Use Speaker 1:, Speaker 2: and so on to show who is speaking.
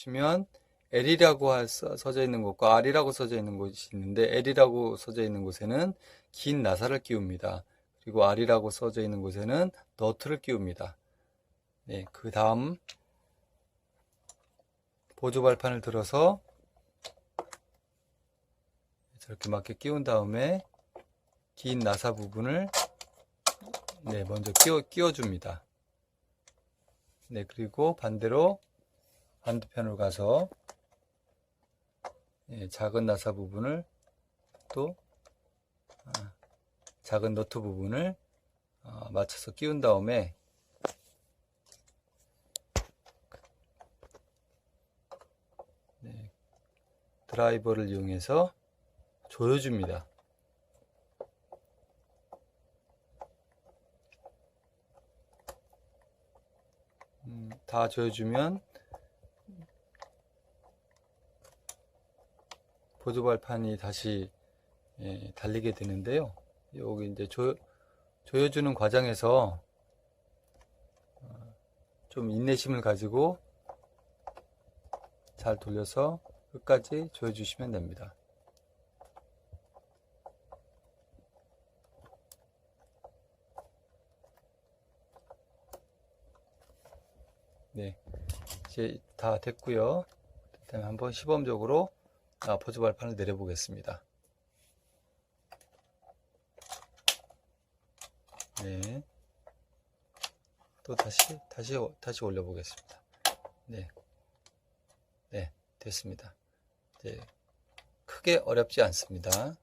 Speaker 1: 치면 L이라고 써져 있는 곳과 R이라고 써져 있는 곳이 있는데 L이라고 써져 있는 곳에는 긴 나사를 끼웁니다. 그리고 R이라고 써져 있는 곳에는 너트를 끼웁니다. 네, 그 다음 보조 발판을 들어서 저렇게 맞게 끼운 다음에 긴 나사 부분을 네, 먼저 끼워, 끼워줍니다. 네, 그리고 반대로 반대편으로 가서 예, 작은 나사 부분을 또 아, 작은 너트 부분을 어, 맞춰서 끼운 다음에 네, 드라이버를 이용해서 조여줍니다. 음, 다 조여주면 보조 발판이 다시 예, 달리게 되는데요. 여기 이제 조, 조여주는 과정에서 어, 좀 인내심을 가지고 잘 돌려서 끝까지 조여주시면 됩니다. 네, 이제 다 됐고요. 그다음에 한번 시범적으로 아, 보조 발판을 내려보겠습니다. 네. 또 다시, 다시, 다시 올려보겠습니다. 네. 네, 됐습니다. 이제 크게 어렵지 않습니다.